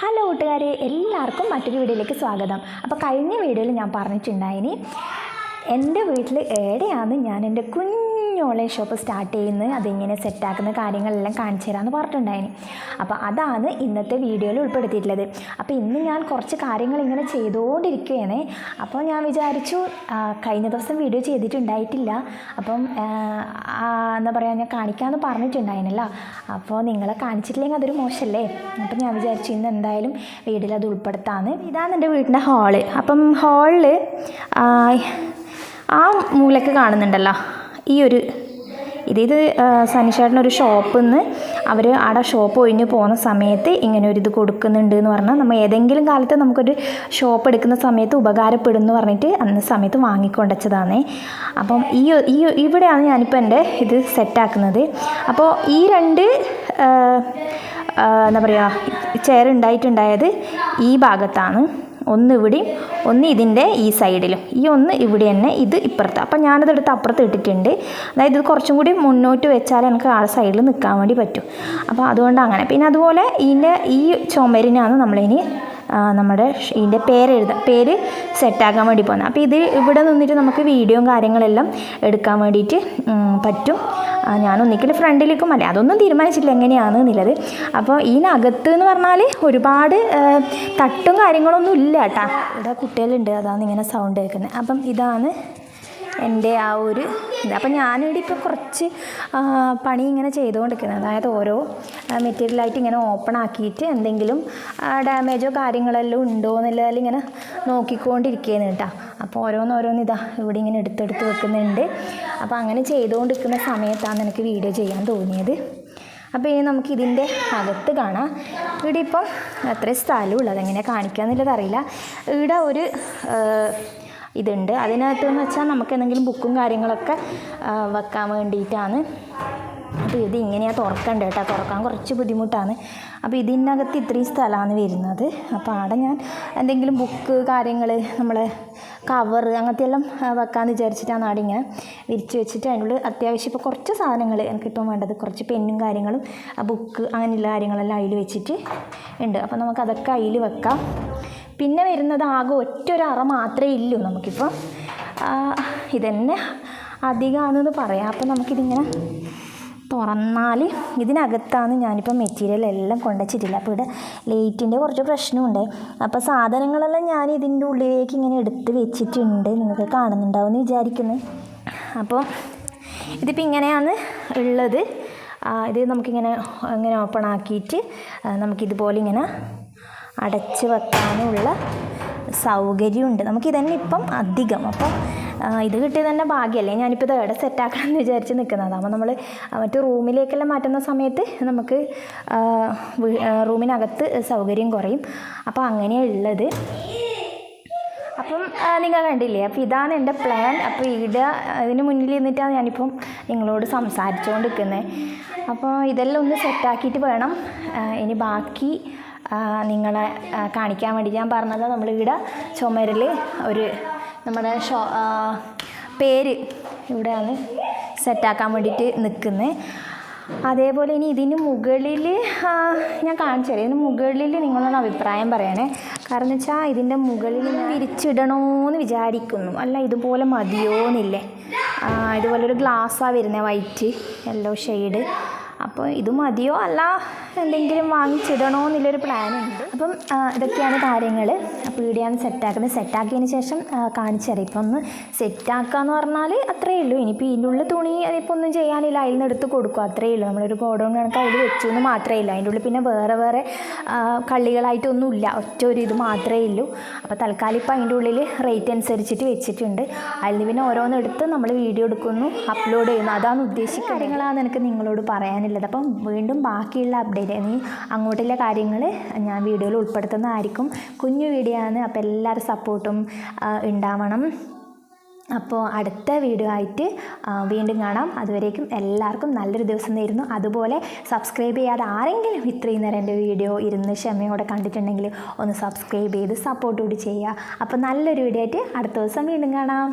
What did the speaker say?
Hello കൂട്ടുകാരെ. എല്ലാവർക്കും മറ്റൊരു വീഡിയോയിലേക്ക് സ്വാഗതം. അപ്പോൾ കഴിഞ്ഞ വീഡിയോയിൽ ഞാൻ പറഞ്ഞിട്ടുണ്ടായിനി എന്റെ വീട്ടിൽ എവിടെയാണ് ഞാൻ എന്റെ കുഞ്ഞ് ഓൺലൈൻ ഷോപ്പ് സ്റ്റാർട്ട് ചെയ്യുന്നത് അതിങ്ങനെ സെറ്റാക്കുന്ന കാര്യങ്ങളെല്ലാം കാണിച്ചു തരാമെന്ന് പറഞ്ഞിട്ടുണ്ടായിന്. അപ്പോൾ അതാണ് ഇന്നത്തെ വീഡിയോയിൽ ഉൾപ്പെടുത്തിയിട്ടുള്ളത്. അപ്പോൾ ഇന്ന് ഞാൻ കുറച്ച് കാര്യങ്ങൾ ഇങ്ങനെ ചെയ്തുകൊണ്ടിരിക്കുകയാണ് അപ്പോൾ ഞാൻ വിചാരിച്ചു കഴിഞ്ഞ ദിവസം വീഡിയോ ചെയ്തിട്ടുണ്ടായിട്ടില്ല. അപ്പം എന്താ പറയുക ഞാൻ കാണിക്കാമെന്ന് പറഞ്ഞിട്ടുണ്ടായിരുന്നല്ലോ അപ്പോൾ നിങ്ങളെ കാണിച്ചിട്ടില്ലെങ്കിൽ അതൊരു മോശമല്ലേ അപ്പം ഞാൻ വിചാരിച്ചു ഇന്ന് എന്തായാലും വീഡിയോയിൽ അത് ഉൾപ്പെടുത്താമെന്ന് ഇതാണ് എന്റെ വീടിന്റെ ഹാൾ അപ്പം ഹാളിൽ ആ മൂലക്ക് കാണുന്നുണ്ടല്ലോ. ഈ ഒരു ഇത് സനിഷേട്ടനൊരു ഷോപ്പിൽ നിന്ന് അവർ ആടെ ഷോപ്പ് ഒഴിഞ്ഞ് പോകുന്ന സമയത്ത് ഇങ്ങനെ ഒരു ഇത് കൊടുക്കുന്നുണ്ട് എന്ന് പറഞ്ഞാൽ നമ്മൾ ഏതെങ്കിലും കാലത്ത് നമുക്കൊരു ഷോപ്പ് എടുക്കുന്ന സമയത്ത് ഉപകാരപ്പെടും എന്ന് പറഞ്ഞിട്ട് അന്ന് സമയത്ത് വാങ്ങിക്കൊണ്ടച്ചതാണേ അപ്പം ഈ ഈ ഇവിടെയാണ് ഞാനിപ്പോൾ എന്റെ ഇത് സെറ്റാക്കുന്നത്. അപ്പോൾ ഈ രണ്ട് എന്താ പറയുക ചെയർ ഉണ്ടായിട്ടുണ്ടായത് ഈ ഭാഗത്താണ്. ഒന്ന് ഇവിടെയും ഒന്ന് ഇതിന്റെ ഈ സൈഡിലും. ഈ ഒന്ന് ഇവിടെ തന്നെ ഇത് ഇപ്പുറത്ത്. അപ്പം ഞാനത് എടുത്ത് അപ്പുറത്ത് ഇട്ടിട്ടുണ്ട്. അതായത് ഇത് കുറച്ചും കൂടി മുന്നോട്ട് വെച്ചാൽ എനിക്ക് ആ സൈഡിൽ നിൽക്കാൻ വേണ്ടി പറ്റും. അപ്പോൾ അതുകൊണ്ട് അങ്ങനെ. പിന്നെ അതുപോലെ ഇതിന്റെ ഈ ചുമരിനാണ് നമ്മളിനി നമ്മുടെ ഇതിന്റെ പേര് എഴുതാം പേര് സെറ്റാക്കാൻ വേണ്ടി പോകുന്നത് അപ്പോൾ ഇത് ഇവിടെ നിന്നിട്ട് നമുക്ക് വീഡിയോയും കാര്യങ്ങളെല്ലാം എടുക്കാൻ വേണ്ടിയിട്ട് പറ്റും. ഞാൻ ഫ്രണ്ടിലേക്കും അല്ലേ അതൊന്നും തീരുമാനിച്ചില്ല എങ്ങനെയാണ് എന്നുള്ളത്. അപ്പോൾ ഇതിനകത്ത് എന്ന് പറഞ്ഞാൽ ഒരുപാട് തട്ടും കാര്യങ്ങളൊന്നും ഇല്ല കേട്ടാ ഇവിടെ കുട്ടികളുണ്ട് അതാണ് ഇങ്ങനെ സൗണ്ട് കേൾക്കുന്നത് അപ്പം ഇതാണ് എന്റെ ആ ഒരു ഇത്. അപ്പം ഞാനിവിടെ ഇപ്പോൾ കുറച്ച് പണി ഇങ്ങനെ ചെയ്തുകൊണ്ടിരിക്കുന്നത് അതായത് ഓരോ മെറ്റീരിയലായിട്ട് ഇങ്ങനെ ഓപ്പൺ ആക്കിയിട്ട് എന്തെങ്കിലും ഡാമേജോ കാര്യങ്ങളെല്ലാം ഉണ്ടോ എന്നുള്ളതിൽ ഇങ്ങനെ നോക്കിക്കൊണ്ടിരിക്കുകയാണ് കേട്ടോ. അപ്പോൾ ഓരോന്നോരോന്ന് ഇതാ ഇവിടെ ഇങ്ങനെ എടുത്തെടുത്ത് വെക്കുന്നുണ്ട്. അപ്പോൾ അങ്ങനെ ചെയ്തുകൊണ്ടിരിക്കുന്ന സമയത്താണ് എനിക്ക് വീഡിയോ ചെയ്യാൻ തോന്നിയത്. അപ്പോൾ ഇനി നമുക്ക് ഇതിന്റെ അകത്ത് കാണാം. ഇവിടെ ഇപ്പം അത്രയും സ്ഥലമുള്ളത് എങ്ങനെയാണ് കാണിക്കുക അറിയില്ല. ഇവിടെ ഒരു ഇതുണ്ട്. അതിനകത്ത് എന്ന് വെച്ചാൽ നമുക്ക് എന്തെങ്കിലും ബുക്കും കാര്യങ്ങളൊക്കെ വെക്കാൻ വേണ്ടിയിട്ടാണ്. അപ്പോൾ ഇത് ഇങ്ങനെയാണ് തുറക്കണ്ട കേട്ടോ. തുറക്കാൻ കുറച്ച് ബുദ്ധിമുട്ടാണ്. അപ്പോൾ ഇതിനകത്ത് ഇത്രയും സ്ഥലമാണ് വരുന്നത്. അപ്പോൾ അവിടെ ഞാൻ എന്തെങ്കിലും ബുക്ക് കാര്യങ്ങൾ നമ്മളെ കവർ അങ്ങനത്തെ എല്ലാം വെക്കാമെന്ന് വിചാരിച്ചിട്ടാണ് അവിടെ ഇങ്ങനെ വിരിച്ച് വെച്ചിട്ട് അതിനുള്ളിൽ അത്യാവശ്യം ഇപ്പോൾ കുറച്ച് സാധനങ്ങൾ എനിക്ക് ഇപ്പം വേണ്ടത്. കുറച്ച് പെന്നും കാര്യങ്ങളും ബുക്ക് അങ്ങനെയുള്ള കാര്യങ്ങളെല്ലാം അതിൽ വെച്ചിട്ട് ഉണ്ട്. അപ്പോൾ നമുക്ക് അതൊക്കെ അതിൽ വെക്കാം. പിന്നെ വരുന്നത് ആകെ ഒറ്റ ഒരു അറ മാത്രമേ ഇല്ലൂ നമുക്കിപ്പം. ഇതന്നെ അധികമാണെന്ന് പറയാം. അപ്പം നമുക്കിതിങ്ങനെ തുറന്നാൽ ഇതിനകത്താണ് ഞാനിപ്പോൾ മെറ്റീരിയൽ എല്ലാം കൊണ്ടുവച്ചിട്ടില്ല. അപ്പോൾ ഇവിടെ ലൈറ്റിന്റെ കുറച്ച് പ്രശ്നമുണ്ട്. അപ്പോൾ സാധനങ്ങളെല്ലാം ഞാൻ ഇതിന്റെ ഉള്ളിലേക്ക് ഇങ്ങനെ എടുത്ത് വെച്ചിട്ടുണ്ട്. നിങ്ങൾക്ക് കാണുന്നുണ്ടാവും എന്ന് വിചാരിക്കുന്നു. അപ്പോൾ ഇതിപ്പോൾ ഇങ്ങനെയാണ് ഉള്ളത്. ഇത് നമുക്കിങ്ങനെ ഇങ്ങനെ ഓപ്പൺ ആക്കിയിട്ട് നമുക്കിതുപോലെ ഇങ്ങനെ അടച്ച് വെക്കാനുള്ള സൗകര്യമുണ്ട്. നമുക്ക് ഇതന്നെ ഇപ്പം അധികം. അപ്പം ഇത് കിട്ടിയത് തന്നെ ഭാഗ്യമല്ലേ? ഞാനിപ്പോൾ ഇത് എവിടെ സെറ്റാക്കണം എന്ന് വിചാരിച്ച് നിൽക്കുന്നതാണ് അപ്പോൾ നമ്മൾ മറ്റു റൂമിലേക്കെല്ലാം മാറ്റുന്ന സമയത്ത് നമുക്ക് റൂമിനകത്ത് സൗകര്യം കുറയും. അപ്പോൾ അങ്ങനെയാണ് ഉള്ളത്. അപ്പം നിങ്ങൾ കണ്ടില്ലേ? അപ്പോൾ ഇതാണ് എന്റെ പ്ലാൻ അപ്പോൾ ഇവിടെ ഇതിന് മുന്നിൽ നിന്നിട്ടാണ് ഞാനിപ്പം നിങ്ങളോട് സംസാരിച്ചുകൊണ്ട് നിൽക്കുന്നത് അപ്പോൾ ഇതെല്ലാം ഒന്ന് സെറ്റാക്കിയിട്ട് വേണം. ഇനി ബാക്കി നിങ്ങളെ കാണിക്കാൻ വേണ്ടി ഞാൻ പറഞ്ഞത് നമ്മളിവിടെ ചുമരിൽ ഒരു നമ്മുടെ ഷോ പേര് ഇവിടെയാണ് സെറ്റാക്കാൻ വേണ്ടിയിട്ട് നിൽക്കുന്നത് അതേപോലെ ഇനി ഇതിന് മുകളിൽ ഞാൻ കാണിച്ചു തരാം. ഇതിന് മുകളിൽ നിങ്ങളൊന്ന് അഭിപ്രായം പറയണേ. കാരണം വെച്ചാൽ ഇതിന്റെ മുകളിൽ ഞാൻ വിരിച്ചിടണമെന്ന് വിചാരിക്കുന്നു. അല്ല ഇതുപോലെ മതിയോ എന്നില്ലേ ഇതുപോലെ ഒരു ഗ്ലാസ്സാണ് വരുന്നത് വൈറ്റ് യെല്ലോ ഷെയ്ഡ് അപ്പോൾ ഇത് മതിയോ? അല്ല എന്തെങ്കിലും വാങ്ങിച്ചിടണോ എന്നുള്ളൊരു പ്ലാനുണ്ട് അപ്പം ഇതൊക്കെയാണ് കാര്യങ്ങൾ അപ്പോൾ ഇവിടെയാണ് സെറ്റാക്കുന്നത് സെറ്റാക്കിയതിന് ശേഷം കാണിച്ചറി ഇപ്പം ഒന്ന് സെറ്റാക്കുക എന്ന് പറഞ്ഞാൽ അത്രയേ ഉള്ളൂ. ഇനിയിപ്പോൾ ഇതിന്റെ ഉള്ളിൽ തുണി അതിപ്പോൾ ഒന്നും ചെയ്യാനില്ല. അതിൽ നിന്ന് എടുത്ത് കൊടുക്കുക അത്രയേ ഉള്ളൂ. നമ്മളൊരു ഗോഡൗൺ കണക്ക് അതിൽ വെച്ചു എന്ന് മാത്രമേ ഇല്ല. അതിന്റെ ഉള്ളിൽ പിന്നെ വേറെ വേറെ ആ, കള്ളികളായിട്ടൊന്നും ഇല്ല. ഒറ്റ ഒരു ഇത് മാത്രമേ ഉള്ളൂ. അപ്പോൾ തൽക്കാലം ഇപ്പോൾ അതിന്റെ ഉള്ളിൽ റേറ്റ് അനുസരിച്ചിട്ട് വെച്ചിട്ടുണ്ട്. അതിൽ പിന്നെ ഓരോന്നെടുത്ത് നമ്മൾ വീഡിയോ എടുക്കുന്നു അപ്ലോഡ് ചെയ്യുന്നു. അതാണ് ഉദ്ദേശിച്ച കാര്യങ്ങളാണ് എനിക്ക് നിങ്ങളോട് പറയാനുള്ളത് അപ്പം വീണ്ടും ബാക്കിയുള്ള അപ്ഡേറ്റ് ഇനി അങ്ങോട്ടുള്ള കാര്യങ്ങൾ ഞാൻ വീഡിയോയിൽ ഉൾപ്പെടുത്തുന്നതായിരിക്കും. കുഞ്ഞു വീഡിയോ ആണ്. അപ്പോൾ എല്ലാവരും സപ്പോർട്ടും ഉണ്ടാവണം. അപ്പോൾ അടുത്ത വീഡിയോ ആയിട്ട് വീണ്ടും കാണാം. അതുവരേക്കും എല്ലാവർക്കും നല്ലൊരു ദിവസം നേരുന്നു. അതുപോലെ സബ്സ്ക്രൈബ് ചെയ്യാതെ ആരെങ്കിലും ഇത്രയും നേരം എന്റെ വീഡിയോ ഇരുന്ന് ക്ഷമയോടെ കണ്ടിട്ടുണ്ടെങ്കിൽ ഒന്ന് സബ്സ്ക്രൈബ് ചെയ്ത് സപ്പോർട്ട് കൂടി ചെയ്യുക. അപ്പോൾ നല്ലൊരു വീഡിയോ ആയിട്ട് അടുത്ത ദിവസം വീണ്ടും കാണാം.